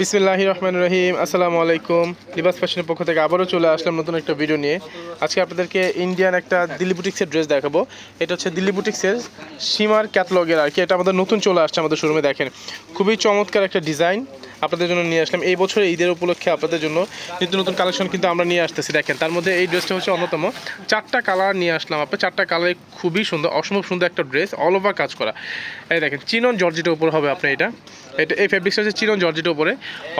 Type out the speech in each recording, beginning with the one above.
বিসমিল্লাহ রহমান রহিম, আসসালামু আলাইকুম। লিবাস ফ্যাশনের পক্ষ থেকে আবারও চলে আসলাম নতুন একটা ভিডিও নিয়ে। আজকে আপনাদেরকে ইন্ডিয়ান একটা দিল্লি বুটিক্সের ড্রেস দেখাবো। এটা হচ্ছে দিল্লি বুটিক্সের সীমার ক্যাটলগের আর কি। এটা আমাদের নতুন চলে আসছে আমাদের শোরুমে দেখেন। খুবই চমৎকার একটা ডিজাইন আপনাদের জন্য নিয়ে আসলাম। এই বছর ঈদের উপলক্ষে আপনাদের জন্য নিত্য নতুন কালেকশন কিন্তু আমরা নিয়ে আসতেছি, দেখেন। তার মধ্যে এই ড্রেসটা হচ্ছে অন্যতম। চারটা কালার নিয়ে আসলাম আপনার। চারটা কালারে খুবই সুন্দর, অসম্ভব সুন্দর একটা ড্রেস অল ওভার কাজ করা। এই দেখেন, চিনন জর্জিটের উপর হবে আপনার এটা। এটা, এই ফেব্রিক্সটা হচ্ছে চিনন জর্জিটের উপরে।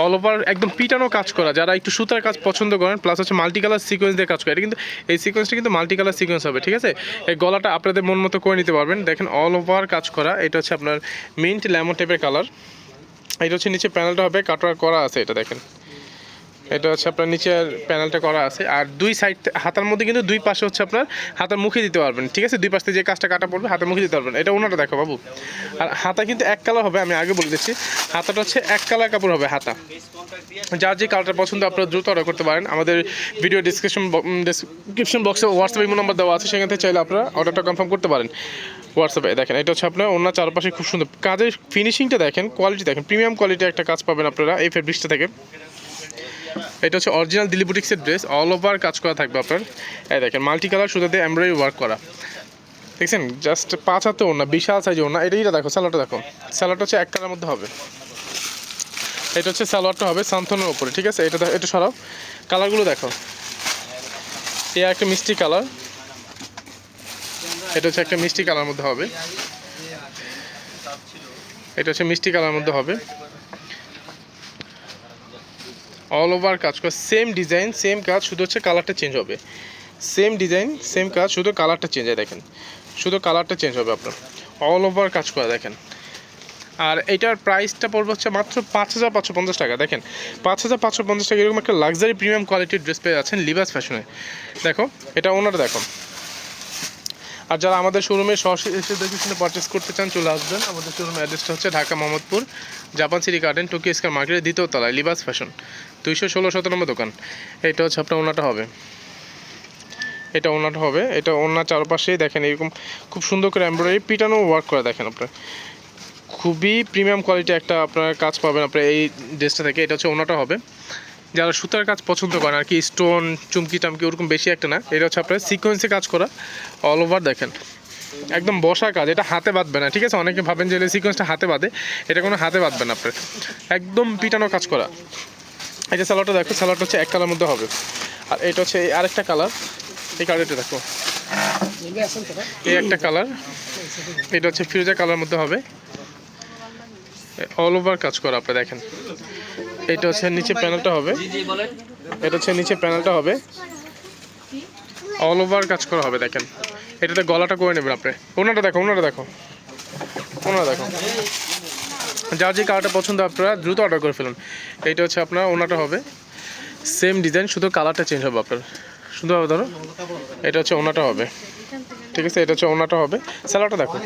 অল ওভার একদম পিটানো কাজ করা। যারা একটু সুতার কাজ পছন্দ করেন প্লাস হচ্ছে মাল্টি কালার সিকোয়েন্স দিয়ে কাজ করে। এটা কিন্তু, এই সিকোয়েন্সটা কিন্তু মাল্টি কালার সিকোয়েন্স হবে, ঠিক আছে? এই গলাটা আপনাদের মন মতো করে নিতে পারবেন। দেখেন অল ওভার কাজ করা। এটা হচ্ছে আপনার মিন্ট লেমন টাইপের কালার এটা হচ্ছে নিচে প্যানেলটা হবে, কাটোয়ার করা আছে এটা দেখেন। এটা হচ্ছে আপনার নিচের প্যানেলটা করা আছে, আর দুই সাইড হাতার মধ্যে কিন্তু দুই পাশে হচ্ছে আপনার হাতার মুখে দিতে পারবেন, ঠিক আছে? দুই পাশে যে কাজটা কাটা পড়বে, হাতের মুখে দিতে পারবেন। এটা ওনাটা দেখো বাবু। আর হাতা কিন্তু এক কালার হবে, আমি আগে বলে দিচ্ছি। হাতাটা হচ্ছে এক কালার কাপড় হবে হাতা। যার যে কালারটা পছন্দ, আপনারা দ্রুত অর্ডার করতে পারেন। আমাদের ভিডিও ডিসক্রিপশন ডিসক্রিপশন বক্সে হোয়াটসঅ্যাপ ইমো নাম্বার দেওয়া আছে, সেখান থেকে চাইলে আপনারা অর্ডারটা কনফার্ম করতে পারেন। হোয়াটসঅ্যাপে দেখেন, এটা হচ্ছে আপনার অন্য চারপাশে খুব সুন্দর। কাজের ফিনিশিংটা দেখেন কোয়ালিটি দেখেন প্রিমিয়াম কোয়ালিটি একটা কাজ পাবেন আপনারা এই ফেব্রিক্সটা থেকে। এটা হচ্ছে অরিজিনাল দিল্লি বুটিক্সের ড্রেস অল ওভার কাজ করা থাকবে আপনার। এই দেখেন মাল্টি কালার সুতাতে এমব্রয়ডারি ওয়ার্ক করা। দেখছেন? জাস্ট পাঁচ হাতে ওনা বিশাল সাইজে ওনা এটাই দেখো স্যালোয়ারটা দেখো। স্যালোয়ারটা হচ্ছে এক কালার মধ্যে হবে। এটা হচ্ছে সালোয়ারটা হবে সান্থনের উপরে, ঠিক আছে? এটা এটা সরাও। কালারগুলো দেখো। এ একটা মিষ্টি কালার এটা হচ্ছে একটা মিষ্টি কালার মধ্যে হবে। এটা হচ্ছে মিষ্টি কালার মধ্যে হবে। অল ওভার কাজ করা সেম ডিজাইন সেম কাজ, শুধু হচ্ছে কালারটা চেঞ্জ হবে। সেম ডিজাইন সেম কাজ, শুধু কালারটা চেঞ্জ হয়, দেখেন। শুধু কালারটা চেঞ্জ হবে আপনার। অল ওভার কাজ করা, দেখেন। আর এটার প্রাইসটা পড়বে হচ্ছে মাত্র পাঁচ হাজার পাঁচশো পঞ্চাশ টাকা, দেখেন। পাঁচ হাজার পাঁচশো পঞ্চাশ টাকা এরকম একটা লাক্সারি প্রিমিয়াম কোয়ালিটির ড্রেস পেয়ে যাচ্ছেন লিবাস ফ্যাশনে দেখো, এটা ওনার দেখো। আর যারা আমাদের শোরুমে সরাসরি এসে দেখে শুনে পারচেস করতে চান, চলে আসবেন। আমাদের শোরুমের অ্যাড্রেসটা হচ্ছে Dhaka Mohammadpur, Japan City Garden Tokyo square মার্কেটের দ্বিতীয় তলায় লিবাস ফ্যাশন দুইশো ষোলো শত নম্বর দোকান। এটা হচ্ছে আপনার ওনাটা হবে। এটা ওনাটা হবে। এটা ওনার চারপাশেই দেখেন এরকম খুব সুন্দর করে এমব্রয়ডারি পিটানো ওয়ার্ক করে দেখেন আপনার। খুবই প্রিমিয়াম কোয়ালিটি একটা আপনার কাজ পাবেন আপনার এই ড্রেসটা থেকে। এটা হচ্ছে ওনাটা হবে। যারা সুতার কাজ পছন্দ করেন, আর কি স্টোন চুমকি টামকি ওরকম বেশি একটা না, এটা হচ্ছে আপনার সিকোয়েন্সে কাজ করা অল ওভার দেখেন। একদম বসা কাজ, এটা হাতে বাঁধবে না, ঠিক আছে? অনেকে ভাবেন যে সিকোয়েন্সটা হাতে বাঁধে, এটা কোনো হাতে বাঁধবে না আপনার। একদম পিটানো কাজ করা। এই যে সালোয়ারটা দেখো, সালোয়ারটা হচ্ছে এক কালার মধ্যে হবে। আর এটা হচ্ছে এই আরেকটা কালার এই কালারটা দেখো। এই একটা কালার এটা হচ্ছে ফিরোজা কালার মধ্যে হবে। অল ওভার কাজ করা আপনি দেখেন। এটা হচ্ছে নিচে প্যানেলটা হবে। এটা হচ্ছে নিচে প্যানেলটা হবে। অল ওভার কাজ করা হবে, দেখেন। এটাতে গলাটা করে নেবেন আপনি। ওনাটা দেখো ওনাটা দেখো। ওনাটা দেখো। যার যে কালারটা পছন্দ আপনারা দ্রুত অর্ডার করে ফেলুন। এইটা হচ্ছে আপনার, ওনাটা হবে। সেম ডিজাইন শুধু কালারটা চেঞ্জ হবে আপনার। সুন্দরভাবে ধরো। এটা হচ্ছে ওনাটা হবে। ঠিক আছে, এটা হচ্ছে ওনাটা হবে। স্যালাডটা দেখো।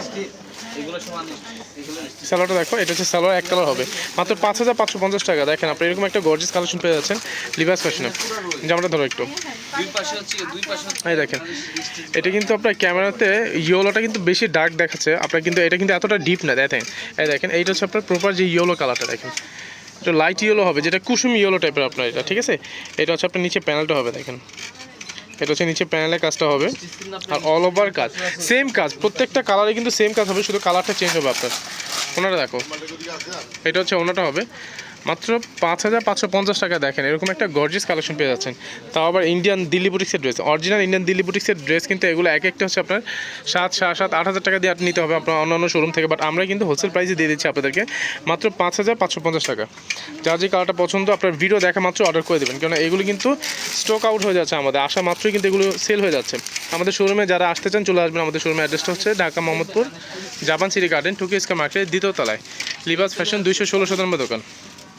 স্যালোয়ারটা দেখো, এটা হচ্ছে স্যালোয়ার, এক কালার হবে। মাত্র পাঁচ হাজার পাঁচশো পঞ্চাশ টাকা। দেখেন আপনি এরকম একটা গর্জিস কালেকশন পেয়ে যাচ্ছেন লিবাস ফ্যাশনে জামাটা ধরো একটু। এই দেখেন, এটা কিন্তু আপনার ক্যামেরাতে ইয়োলোটা কিন্তু বেশি ডার্ক দেখাচ্ছে। আপনার কিন্তু এটা কিন্তু এতটা ডিপ না, দেখেন। এই দেখেন, এইটা হচ্ছে আপনার প্রপার যে ইয়েলো কালারটা দেখেন। এটা লাইট ইয়েলো হবে, যেটা কুসুম ইয়েলো টাইপের আপনার এটা, ঠিক আছে? এটা হচ্ছে আপনার নিচে প্যানেলটা হবে, দেখেন। এটা হচ্ছে নিচে প্যানেলের কাজটা হবে। আর অল ওভার কাজ। সেম কাজ, প্রত্যেকটা কালারে কিন্তু সেম কাজ হবে, শুধু কালারটা চেঞ্জ হবে আপনার। ওনারা দেখো। এটা হচ্ছে ওনাটা হবে। মাত্র পাঁচ হাজার পাঁচশো পঞ্চাশ টাকা দেখেন, এরকম একটা গর্জিয়াস কালেকশন পেয়ে যাচ্ছেন। তাও আবার ইন্ডিয়ান দিল্লি বুটিক্সের ড্রেস অরিজিনাল ইন্ডিয়ান দিল্লি বুটিক্সের ড্রেস কিন্তু এগুলো এক একটা হচ্ছে আপনার সাত সাত সাত, আট হাজার টাকা দিয়ে নিতে হবে আপনার অন্যান্য শোরুম থেকে। বাট আমরা কিন্তু হোলসেল প্রাইসে দিয়ে দিচ্ছি আপনাদেরকে মাত্র পাঁচ হাজার পাঁচশো পঞ্চাশ টাকা। যার যে কালারটা পছন্দ, আপনার ভিডিও দেখা মাত্র অর্ডার করে দেবেন। কারণ এগুলো কিন্তু স্টক আউট হয়ে যাচ্ছে আমাদের, আসা মাত্রই কিন্তু এগুলো সেল হয়ে যাচ্ছে। আমাদের শোরুমে যারা আসতে চান, চলে আসবেন আমাদের শোরুমের অ্যাড্রেসটা হচ্ছে Dhaka Mohammadpur, Japan City Garden Tokyo square মার্কেটের দ্বিতীয় তলায়। লিবাস ফ্যাশন দুইশো ষোলো শতাংশ দোকান।